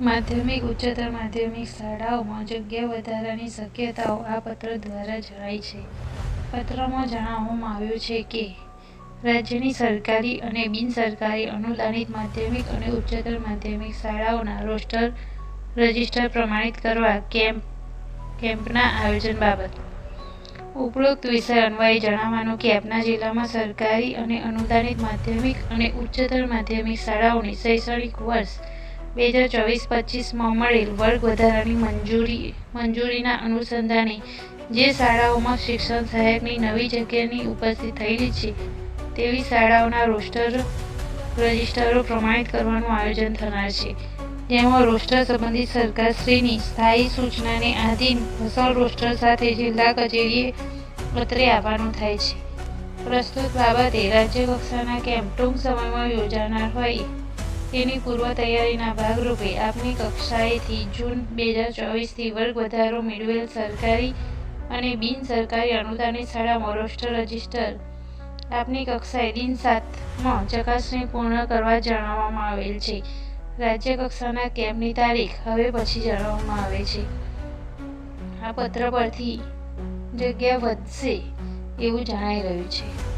માધ્યમિક, ઉચ્ચતર માધ્યમિક શાળાઓમાં જગ્યા વધારાની શક્યતાઓ આ પત્ર દ્વારા જણાય છે. પત્રમાં જણાવવામાં આવ્યું છે કે, રાજ્યની સરકારી અને બિનસરકારી અનુદાનિત માધ્યમિક અને ઉચ્ચતર માધ્યમિક શાળાઓના રોસ્ટર રજિસ્ટર પ્રમાણિત કરવા કેમ્પ, કેમ્પના આયોજન બાબત. ઉપરોક્ત વિષય અન્વયે જણાવવાનું કે, આપના જિલ્લામાં સરકારી અને અનુદાનિત માધ્યમિક અને ઉચ્ચતર માધ્યમિક શાળાઓની શૈક્ષણિક વર્ષ બે હજાર ચોવીસ પચીસમાં મળેલ વર્ગ વધારાની મંજૂરી, મંજૂરીના અનુસંધાને જે શાળાઓમાં શિક્ષણ સહાયકની નવી જગ્યાની ઉપસ્થિત થયેલી છે, તેવી શાળાઓના રોસ્ટર રજિસ્ટરો પ્રમાણિત કરવાનું આયોજન થનાર છે. જેમાં રોસ્ટર સંબંધિત સરકારશ્રીની સ્થાયી સૂચનાને આધીન ફસલ રોસ્ટર સાથે જિલ્લા કચેરીએ પત્રે આવવાનું થાય છે. પ્રસ્તુત બાબતે રાજ્ય કક્ષાના કેમ્પ ટૂંક સમયમાં યોજાનાર હોય તેની પૂર્વ તૈયારીના ભાગરૂપે આપની કક્ષાએથી જૂન બે હજાર ચોવીસથી વર્ગ વધારો મેળવેલ સરકારી અને બિન સરકારી અનુદાનિત શાળામાં રોસ્ટર રજિસ્ટર. આપની કક્ષાએ દિન સાતમાં ચકાસણી પૂર્ણ કરવા જણાવવામાં આવેલ છે. રાજ્ય કક્ષાના કેમ્પની તારીખ હવે પછી જણાવવામાં આવે છે. આ પત્ર પરથી જગ્યા વધશે એવું જણાઈ રહ્યું છે.